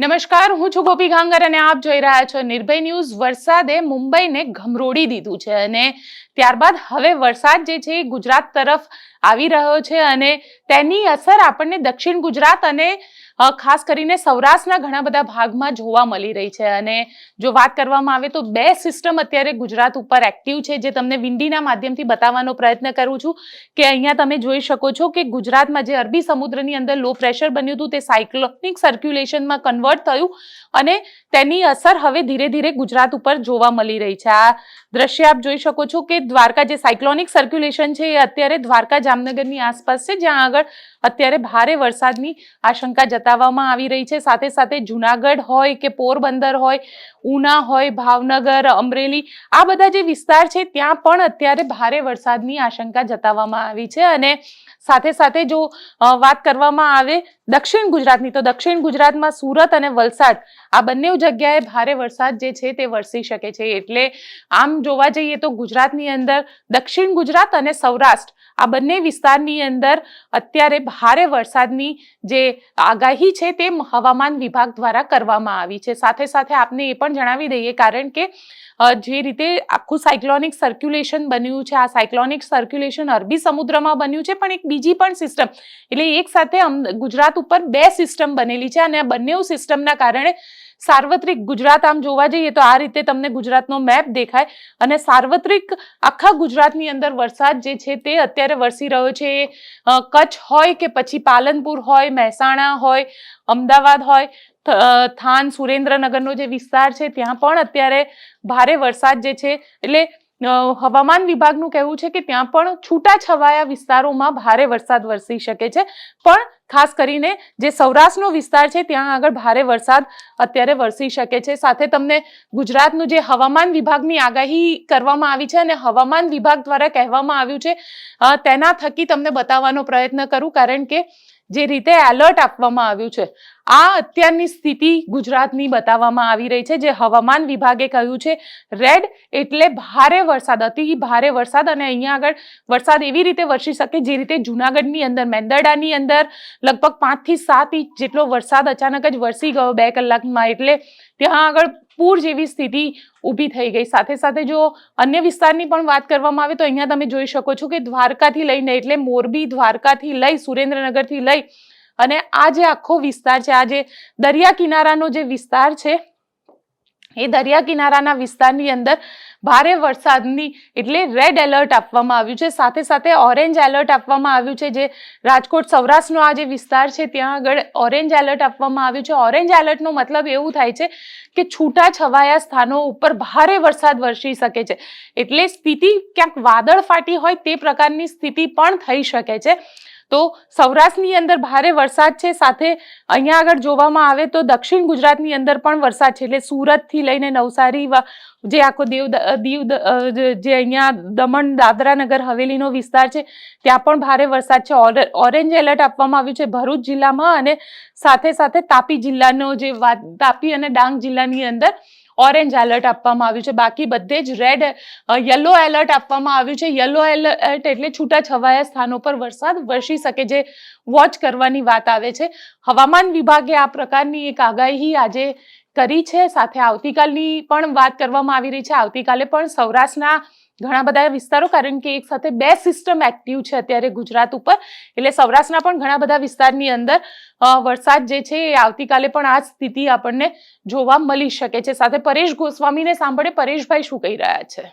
નમસ્કાર, હું છું ગોપી ગાંગર અને આપ જોઈ રહ્યા છો નિર્ભય ન્યૂઝ. વરસાદે મુંબઈને ઘમરોડી દીધું છે અને ત્યારબાદ હવે વરસાદ જે છે એ ગુજરાત તરફ આવી રહ્યો છે અને તેની અસર આપણને દક્ષિણ ગુજરાત અને ખાસ કરીને સૌરાષ્ટ્રના ઘણા બધા ભાગમાં જોવા મળી રહી છે. અને જો વાત કરવામાં આવે તો બે સિસ્ટમ અત્યારે ગુજરાત ઉપર એક્ટિવ છે, જે તમને વિંડીના માધ્યમથી બતાવવાનો પ્રયત્ન કરું છું કે અહીંયા તમે જોઈ શકો છો કે ગુજરાતમાં જે અરબી સમુદ્રની અંદર લો પ્રેશર બન્યું હતું, તે સાયક્લોનિક સર્ક્યુલેશનમાં કન્વર્ટ થયું અને તેની અસર હવે ધીરે ધીરે ગુજરાત ઉપર જોવા મળી રહી છે. આ દ્રશ્ય આપ જોઈ શકો છો કે દ્વારકા જે સાયક્લોનિક સર્ક્યુલેશન છે, એ અત્યારે દ્વારકા જામનગરની આસપાસ છે, જ્યાં આગળ અત્યારે ભારે વરસાદની આશંકા જતાવવામાં આવી રહી છે. સાથે સાથે જુનાગઢ હોય કે પોરબંદર હોય, ઉના હોય, ભાવનગર, અમરેલી, આ બધા જે વિસ્તાર છે, ત્યાં પણ અત્યારે ભારે વરસાદની આશંકા જતાવવામાં આવી છે. અને સાથે સાથે જો વાત કરવામાં આવે દક્ષિણ ગુજરાતની તો દક્ષિણ ગુજરાતમાં સુરત અને વલસાડ, આ બંને જગ્યાએ ભારે વરસાદ જે છે તે વરસી શકે છે. એટલે આમ જોવા જઈએ તો ગુજરાતની અંદર દક્ષિણ ગુજરાત અને સૌરાષ્ટ્ર, આ બંને વિસ્તારની અંદર અત્યારે ભારે વરસાદની જે આગાહી છે તે હવામાન વિભાગ દ્વારા કરવામાં આવી છે. સાથે સાથે આપને એ પણ જણાવી દઈએ કારણ કે જે રીતે આખું સાયક્લોનિક સર્ક્યુલેશન બન્યું છે, આ સાયક્લોનિક સર્ક્યુલેશન અરબી સમુદ્રમાં બન્યું છે, પણ એક બીજી પણ સિસ્ટમ. એટલે એક સાથે અમ- ઉપર બે સિસ્ટમ બનેલી છે અને આ બંને સિસ્ટમના કારણે સાર્વત્રિક ગુજરાત આમ જોવા જઈએ તો આ રીતે તમને ગુજરાતનો મેપ દેખાય અને સાર્વત્રિક આખા ગુજરાતની અંદર વરસાદ જે છે તે અત્યારે વરસી રહ્યો છે. કચ્છ હોય કે પછી પાલનપુર હોય, મહેસાણા હોય, અમદાવાદ હોય થાન, સુરેન્દ્રનગરનો જે વિસ્તાર છે, ત્યાં પણ અત્યારે ભારે વરસાદ જે છે, એટલે હવામાન વિભાગનું કહેવું છે કે ત્યાં પણ છૂટાછવાયા વિસ્તારોમાં ભારે વરસાદ વરસી શકે છે. પણ ખાસ કરીને જે સૌરાષ્ટ્રનો વિસ્તાર છે, ત્યાં આગળ ભારે વરસાદ અત્યારે વરસી શકે છે. સાથે તમને ગુજરાતનું જે હવામાન વિભાગની આગાહી કરવામાં આવી છે અને હવામાન વિભાગ દ્વારા કહેવામાં આવ્યું છે તેના થકી તમને બતાવવાનો પ્રયત્ન કરું. કારણ કે જે રીતે એલર્ટ આપવામાં આવ્યું છે આ અત્યારની સ્થિતિ ગુજરાતની બતાવવામાં આવી રહી છે, જે હવામાન વિભાગે કહ્યું છે રેડ એટલે ભારે વરસાદ, અતિ ભારે વરસાદ અને અહીંયા આગળ વરસાદ એવી રીતે વરસી શકે જે રીતે જુનાગઢની અંદર, મેંદરડાની અંદર લગભગ પાંચથી સાત ઇંચ જેટલો વરસાદ અચાનક જ વરસી ગયો બે કલાકમાં, એટલે ત્યાં આગળ પૂર જેવી સ્થિતિ ઊભી થઈ ગઈ. સાથે સાથે જો અન્ય વિસ્તારની પણ વાત કરવામાં આવે તો અહીંયા તમે જોઈ શકો છો કે દ્વારકાથી લઈને, એટલે મોરબી દ્વારકાથી લઈ, સુરેન્દ્રનગરથી લઈ અને આ જે આખો વિસ્તાર છે, આ જે દરિયા કિનારાનો જે વિસ્તાર છે, એ દરિયા કિનારાના વિસ્તારની અંદર ભારે વરસાદની એટલે રેડ એલર્ટ આપવામાં આવ્યું છે. સાથે સાથે ઓરેન્જ એલર્ટ આપવામાં આવ્યું છે, જે રાજકોટ સૌરાષ્ટ્રનો આ જે વિસ્તાર છે, ત્યાં આગળ ઓરેન્જ એલર્ટ આપવામાં આવ્યું છે. ઓરેન્જ એલર્ટનો મતલબ એવું થાય છે કે છૂટા છવાયા સ્થાનો ઉપર ભારે વરસાદ વરસી શકે છે. એટલે સ્થિતિ ક્યાંક વાદળ ફાટી હોય તે પ્રકારની સ્થિતિ પણ થઈ શકે છે. તો સૌરાષ્ટ્રની અંદર ભારે વરસાદ છે. સાથે અહીંયા આગળ જોવામાં આવે તો દક્ષિણ ગુજરાતની અંદર પણ વરસાદ છે. એટલે સુરતથી લઈને નવસારી જે આખો દેવ દીવ જે અહીંયા દમણ, દાદરા નગર, હવેલીનો વિસ્તાર છે, ત્યાં પણ ભારે વરસાદ છે. ઓરેન્જ એલર્ટ આપવામાં આવ્યું છે ભરૂચ જિલ્લામાં અને સાથે સાથે તાપી જિલ્લાનો જે તાપી અને ડાંગ જિલ્લાની અંદર ઓરેન્જ એલર્ટ આપવામાં આવ્યું છે. બાકી બધે જ રેડ યલો એલર્ટ આપવામાં આવ્યું છે. યલો એલર્ટ એટલે છૂટા છવાયા સ્થાનો પર વરસાદ વરસી શકે જે વોચ કરવાની વાત આવે છે. હવામાન વિભાગે આ પ્રકારની એક આગાહી આજે કરી છે. સાથે આવતીકાલની પણ વાત કરવામાં આવી રહી છે. આવતીકાલે પણ સૌરાષ્ટ્રના ઘણા બધા વિસ્તારો, કારણ કે એક સાથે બે સિસ્ટમ એક્ટિવ છે અત્યારે ગુજરાત ઉપર. એટલે સૌરાષ્ટ્રના પણ ઘણા બધા વિસ્તારની અંદર વરસાદ જે છે એ આવતીકાલે પણ આ સ્થિતિ આપણને જોવા મળી શકે છે. સાથે પરેશ ગોસ્વામીને સાંભળે પરેશભાઈ શું કહી રહ્યા છે?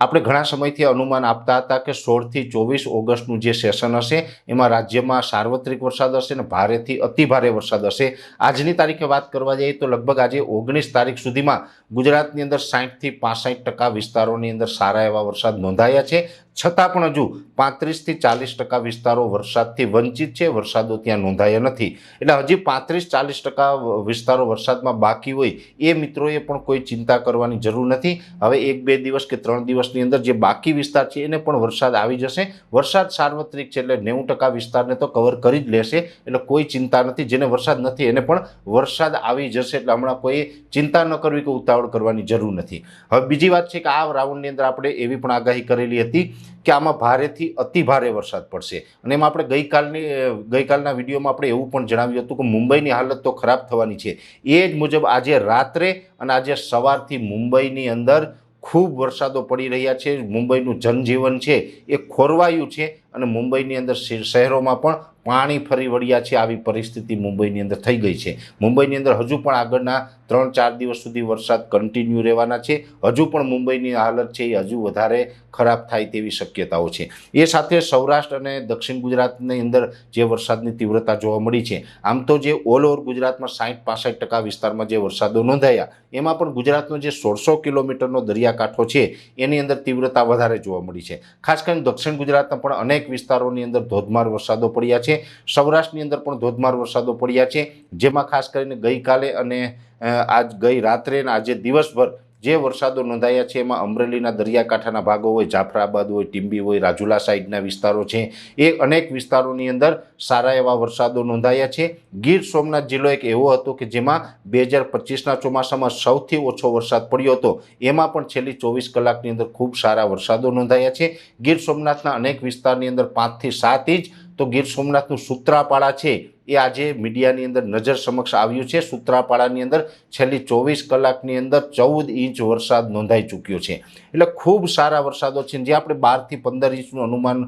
આપણે ઘણા સમયથી અનુમાન આપતા હતા કે સોળથી ચોવીસ ઓગસ્ટનું જે સેશન હશે, એમાં રાજ્યમાં સાર્વત્રિક વરસાદ હશે અને ભારેથી અતિ ભારે વરસાદ હશે. આજની તારીખે વાત કરવા જઈએ તો લગભગ આજે ઓગણીસ તારીખ સુધીમાં ગુજરાતની અંદર સાહીઠથી પાસઠ ટકા વિસ્તારોની અંદર સારા એવા વરસાદ નોંધાયા છે. છતાં પણ હજુ પાંત્રીસથી ચાલીસ ટકા વિસ્તારો વરસાદથી વંચિત છે. વરસાદો ત્યાં નોંધાયા નથી. એટલે હજી પાંત્રીસ, ચાલીસ ટકા વિસ્તારો વરસાદમાં બાકી હોય એ મિત્રોએ પણ કોઈ ચિંતા કરવાની જરૂર નથી. હવે એક, બે દિવસ કે ત્રણ દિવસની અંદર જે બાકી વિસ્તાર છે એને પણ વરસાદ આવી જશે. વરસાદ સાર્વત્રિક છે એટલે નેવું ટકા વિસ્તારને તો કવર કરી જ લેશે. એટલે કોઈ ચિંતા નથી. જેને વરસાદ નથી એને પણ વરસાદ આવી જશે. એટલે હમણાં કોઈ ચિંતા ન કરવી કે ઉતાવળ કરવાની જરૂર નથી. હવે બીજી વાત છે કે આ રાઉન્ડની અંદર આપણે એવી પણ આગાહી કરેલી હતી કે આમાં ભારેથી અતિ ભારે વરસાદ પડશે. અને એમાં આપણે ગઈકાલની ગઈકાલના વિડીયોમાં આપણે એવું પણ જણાવ્યું હતું કે મુંબઈની હાલત તો ખરાબ થવાની છે. એ જ મુજબ આજે રાત્રે અને આજે સવારથી મુંબઈની અંદર ખૂબ વરસાદો પડી રહ્યા છે. મુંબઈનું જનજીવન છે એ ખોરવાયું છે અને મુંબઈની અંદર શહેર- શહેરોમાં પણ પાણી ફરી વળ્યા છે આવી પરિસ્થિતિ મુંબઈની અંદર થઈ ગઈ છે. મુંબઈની અંદર હજુ પણ આગળના ત્રણ ચાર દિવસ સુધી વરસાદ કન્ટિન્યુ રહેવાના છે. હજુ પણ મુંબઈની હાલત છે એ હજુ વધારે ખરાબ થાય તેવી શક્યતાઓ છે. એ સાથે સૌરાષ્ટ્ર અને દક્ષિણ ગુજરાતની અંદર જે વરસાદની તીવ્રતા જોવા મળી છે. આમ તો જે ઓલ ઓવર ગુજરાતમાં સાઠ પાસઠ ટકા વિસ્તારમાં જે વરસાદો નોંધાયા એમાં પણ ગુજરાતનો જે સોળસો કિલોમીટરનો દરિયાકાંઠો છે, એની અંદર તીવ્રતા વધારે જોવા મળી છે. ખાસ કરીને દક્ષિણ ગુજરાતના પણ અનેક વિસ્તારોની અંદર ધોધમાર વરસાદો પડ્યા છે. સૌરાષ્ટ્રની અંદર પણ ધોધમાર વરસાદો પડ્યા છે. જેમાં ખાસ કરીને ગઈકાલે અને આજ ગઈ રાત્રે અને આજે દિવસભર જે વરસાદો નોંધાયા છે, એમાં અમરેલીના દરિયાકાંઠાના ભાગો હોય, જાફરાબાદ હોય, ટીંબી હોય, રાજુલા સાઈડના વિસ્તારો છે. એ અનેક વિસ્તારોની અંદર સારા એવા વરસાદો નોંધાયા છે. ગીર સોમનાથ જિલ્લો એક એવો હતો કે જેમાં બે હજાર પચીસના ચોમાસામાં સૌથી ઓછો વરસાદ પડ્યો હતો. એમાં પણ છેલ્લી ચોવીસ કલાકની અંદર ખૂબ સારા વરસાદો નોંધાયા છે. ગીર સોમનાથના અનેક વિસ્તારની અંદર પાંચથી સાત ઇંચ તો ગીર સોમનાથનું સૂત્રાપાડા છે એ આજે મીડિયાની અંદર નજર સમક્ષ આવ્યું છે. સૂત્રાપાડાની અંદર છેલ્લી ચોવીસ કલાકની અંદર ચૌદ ઇંચ વરસાદ નોંધાઈ ચૂક્યો છે. એટલે ખૂબ સારા વરસાદો છે. જે આપણે બારથી પંદર ઇંચનું અનુમાન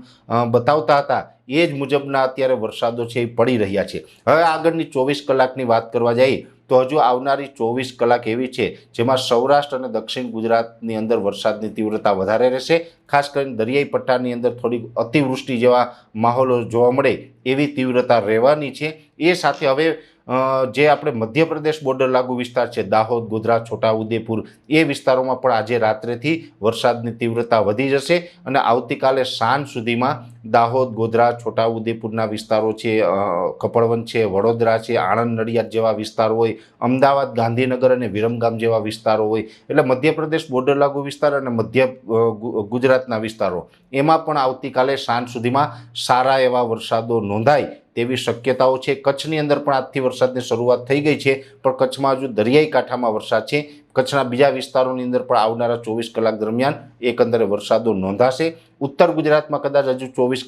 બતાવતા હતા એ જ મુજબના અત્યારે વરસાદો છે એ પડી રહ્યા છે. હવે આગળની ચોવીસ કલાકની વાત કરવા જઈએ તો હજુ આવનારી ચોવીસ કલાક એવી છે જેમાં સૌરાષ્ટ્ર અને દક્ષિણ ગુજરાતની અંદર વરસાદની તીવ્રતા વધારે રહેશે. ખાસ કરીને દરિયાઈ પટ્ટાની અંદર થોડીક અતિવૃષ્ટિ જેવા માહોલો જોવા મળે એવી તીવ્રતા રહેવાની છે. એ સાથે હવે જે આપણે મધ્યપ્રદેશ બોર્ડર લાગુ વિસ્તાર છે દાહોદ ગોધરા છોટાઉદેપુર એ વિસ્તારોમાં પણ આજે રાત્રેથી વરસાદની તીવ્રતા વધી જશે અને આવતીકાલે સાંજ સુધીમાં દાહોદ ગોધરા છોટાઉદેપુરના વિસ્તારો છે અ, કપડવંત છે વડોદરા છે આણંદ નડિયાદ જેવા વિસ્તારો હોય અમદાવાદ ગાંધીનગર અને વિરમગામ જેવા વિસ્તારો હોય એટલે મધ્યપ્રદેશ બોર્ડર લાગુ વિસ્તાર અને મધ્ય ગુજરાતના વિસ્તારો એમાં પણ આવતીકાલે સાંજ સુધીમાં સારા એવા વરસાદો નોંધાય તેવી શક્યતાઓ છે. કચ્છની અંદર પણ આજથી વરસાદની શરૂઆત થઈ ગઈ છે, પણ કચ્છમાં હજુ દરિયાઈ કાંઠામાં વરસાદ છે. કચ્છના બીજા વિસ્તારોની અંદર પણ આવનારા ચોવીસ કલાક દરમિયાન એકંદરે વરસાદો નોંધાશે. ઉત્તર ગુજરાતમાં કદાચ હજુ ચોવીસ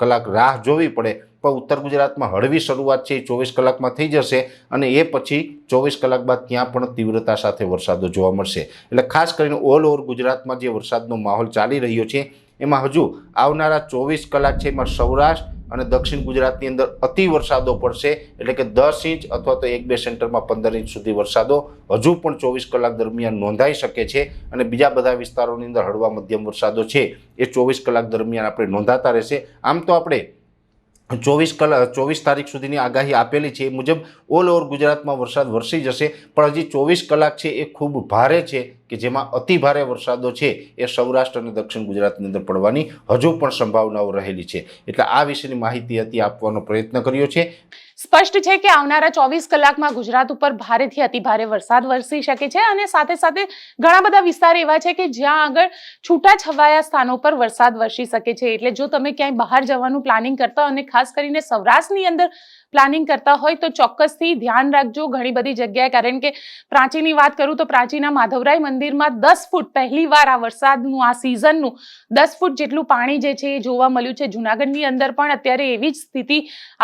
કલાક રાહ જોવી પડે, પણ ઉત્તર ગુજરાતમાં હળવી શરૂઆત છે, એ ચોવીસ કલાકમાં થઈ જશે અને એ પછી ચોવીસ કલાક બાદ ત્યાં પણ તીવ્રતા સાથે વરસાદો જોવા મળશે. એટલે ખાસ કરીને ઓલ ઓવર ગુજરાતમાં જે વરસાદનો માહોલ ચાલી રહ્યો છે, એમાં હજુ આવનારા ચોવીસ કલાક છે, એમાં સૌરાષ્ટ્ર અને દક્ષિણ ગુજરાતની અંદર અતિ વરસાદો પડશે. એટલે કે દસ ઇંચ અથવા તો એક બે સેન્ટરમાં પંદર ઇંચ સુધી વરસાદો હજુ પણ ચોવીસ કલાક દરમિયાન નોંધાઈ શકે છે. અને બીજા બધા વિસ્તારોની અંદર હળવા મધ્યમ વરસાદો છે એ ચોવીસ કલાક દરમિયાન આપણે નોંધાતા રહેશે. આમ તો આપણે ચોવીસ કલાક ચોવીસ તારીખ સુધીની આગાહી આપેલી છે. એ મુજબ ઓલ ઓવર ગુજરાતમાં વરસાદ વરસી જશે, પણ હજી ચોવીસ કલાક છે એ ખૂબ ભારે છે કે જેમાં અતિ ભારે વરસાદો છે એ સૌરાષ્ટ્ર અને દક્ષિણ ગુજરાતની અંદર પડવાની હજુ પણ સંભાવનાઓ રહેલી છે. એટલે આ વિશેની માહિતી હતી, આપવાનો પ્રયત્ન કર્યો છે. સ્પષ્ટ છે કે આવનારા ચોવીસ કલાકમાં ગુજરાત ઉપર ભારેથી અતિ ભારે વરસાદ વરસી શકે છે અને સાથે સાથે ઘણા બધા વિસ્તાર એવા છે કે જ્યાં આગળ છૂટા છવાયા સ્થાનો પર વરસાદ વરસી શકે છે. એટલે જો તમે ક્યાંય બહાર જવાનું પ્લાનિંગ કરતા અને ખાસ કરીને સૌરાષ્ટ્રની અંદર પ્લાનિંગ કરતા હોય તો ચોક્કસથી ધ્યાન રાખજો ઘણી બધી જગ્યાએ. કારણ કે પ્રાચીની વાત કરું તો પ્રાચીના માધવરાય મંદિરમાં દસ ફૂટ પહેલી વાર આ વરસાદનું, આ સિઝનનું દસ ફૂટ જેટલું પાણી જે છે એ જોવા મળ્યું છે. જુનાગઢની અંદર પણ અત્યારે એવી જ સ્થિતિ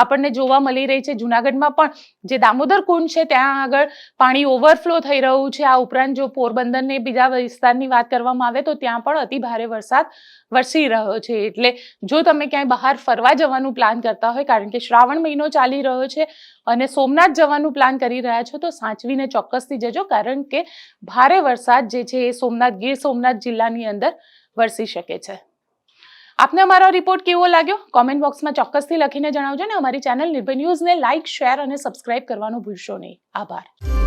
આપણને જોવા મળી રહી છે. જુનાગઢમાં પણ જે દામોદર કુંડ છે ત્યાં આગળ પાણી ઓવરફ્લો થઈ રહ્યું છે. આ ઉપરાંત જો પોરબંદરને બીજા વિસ્તારની વાત કરવામાં આવે તો ત્યાં પણ અતિ ભારે વરસાદ વરસી રહ્યો છે. એટલે જો તમે ક્યાંય બહાર ફરવા જવાનું કરતા હોય, કારણ કે શ્રાવણ મહિનો ચાલી રહ્યો છે અને સોમનાથ જવાનું પ્લાન કરી રહ્યા છો, તો સાચવીને ચોક્કસથી જજો, કારણ કે ભારે વરસાદ જે છે એ સોમનાથ, ગીર સોમનાથ જિલ્લાની અંદર વરસી શકે છે. આપને અમારો રિપોર્ટ કેવો લાગ્યો? કોમેન્ટ બોક્સમાં ચોક્કસથી લખીને જણાવજો ને અમારી ચેનલ નિર્ભય ન્યૂઝને લાઇક શેર અને સબસ્ક્રાઇબ કરવાનું ભૂલશો નહીં. આભાર.